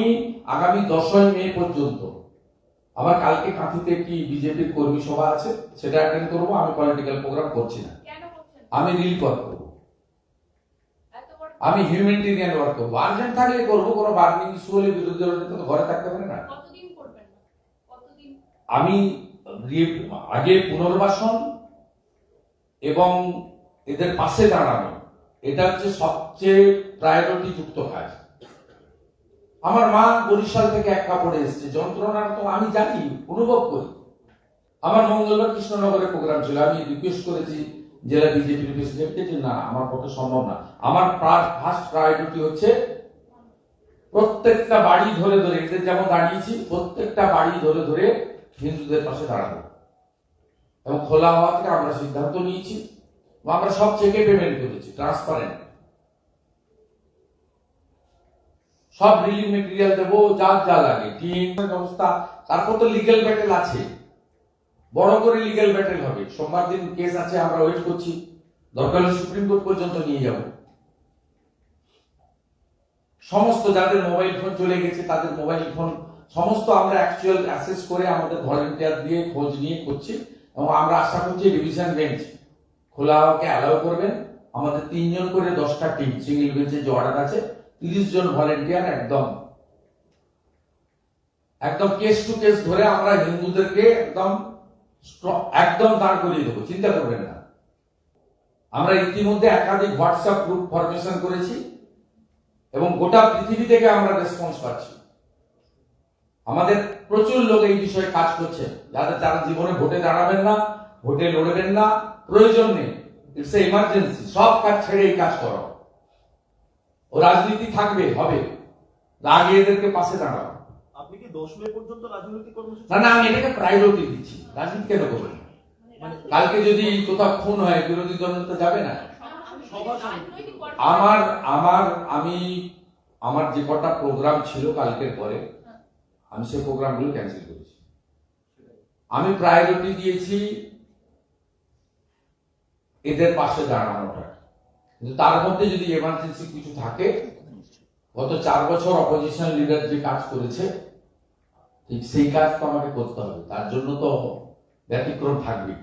আমি আগামী দশই মে পর্যন্ত আবার কালকে কাঁথিতে একটি বিজেপির কর্মী সভা আছে সেটা অ্যাটেন্ড করব আমি পলিটিক্যাল প্রোগ্রাম করছি না। আমি রিলিফ ওয়ার্ক করব। আমি হিউম্যানিটেরিয়ান ওয়ার্ক করব। আর্জেন্ট থাকলে করব কোনো বার্নিং ইস্যু হলে বিরোধী দলের নেতা তো ঘরে থাকতে পারে না। আমি আগে পুনর্বাসন এবং এদের পাশে দাঁড়ানো এটা হচ্ছে সবচেয়ে প্রায়োরিটি যুক্ত কাজ। আমার মা বরিশাল থেকে এক কাপড়ে এসেছে। যন্ত্রণা তো আমি জানি, অনুভব করি। আমার মঙ্গলবার কৃষ্ণনগরে প্রোগ্রাম ছিল। আমি রিকোয়েস্ট করেছি, জেলা বিজেপির প্রেসিডেন্টকে যে না, আমার পক্ষে সম্ভব না। আমার ফার্স্ট প্রায়োরিটি হচ্ছে প্রত্যেকটা বাড়ি ধরে ধরে, এদের যেমন দাঁড়িয়েছি, প্রত্যেকটা বাড়ি ধরে ধরে হিন্দুদের পাশে দাঁড়াবো। এবং খোলা হওয়া থেকে আমরা সিদ্ধান্ত নিয়েছি। আমরা সব চেকে পেমেন্ট করেছি ট্রান্সপারেন্ট সব রিলিফ মেটেরিয়াল দেবো, যা যা লাগে। টিম ব্যবস্থা, তারপর তো লিগেল ব্যাটেল আছে। বড় করে লিগেল ব্যাটেল হবে। সোমবার দিন কেস আছে, আমরা ওয়েট করছি। দরকার হলে সুপ্রিম কোর্ট পর্যন্ত নিয়ে যাব। সমস্ত যাদের মোবাইল ফোন চলে গেছে, তাদের মোবাইল ফোন সমস্ত আমরা অ্যাকচুয়াল অ্যাসেস করে আমাদের ভলেন্টিয়ার দিয়ে খোঁজ নিয়ে করছি। এবং আমরা আশা করছি রিভিশন বেঞ্চ খোলা অ্যালাউ করবেন। আমাদের তিনজন করে দশটা টিম সিঙ্গেল বেঞ্চের যে অর্ডার আছে তিরিশ জন ভলেন্টিয়ার একদম। একদম কেস টু কেস ধরে আমরা হিন্দুদেরকে একদম একদম দাঁড় করিয়ে দেবো, চিন্তা করবেন না। আমরা ইতিমধ্যে একাধিক হোয়াটসঅ্যাপ গ্রুপ ফরমেশন করেছি এবং গোটা পৃথিবী থেকে আমরা রেসপন্স পাচ্ছি। আমাদের প্রচুর লোক এই বিষয়ে কাজ করছে। যাদের তারা জীবনে ভোটে দাঁড়াবেন না, ভোটে লড়বেন না, প্রয়োজন নেই। ইটস ইমার্জেন্সি সব কাজ ছেড়ে এই কাজ করো। ও রাজনীতি থাকবে হবে। আগে এদেরকে পাশে দাঁড়াও। আপনি কি দশ মে পর্যন্ত রাজনৈতিক কর্মসূচি না না আমি এটাকে প্রায়োরিটি দিচ্ছি। রাজনীতি কেন করবেন মানে কালকে যদি কোথাও খুন হয় বিরোধী দল তো যাবে না। আমার আমার আমি আমার যে কটা প্রোগ্রাম ছিল কালকের পরে আমি সেই প্রোগ্রামগুলো ক্যান্সেল করেছি। আমি প্রায়োরিটি দিয়েছি এদের পাশে দাঁড়ানোটা কিন্তু তার মধ্যে যদি এমার্জেন্সি কিছু থাকে, গত চার বছর অপোজিশন লিডার যে কাজ করেছে, ঠিক সেই কাজ তো আমাকে করতে হবে। তার জন্য তো ব্যতিক্রম থাকবে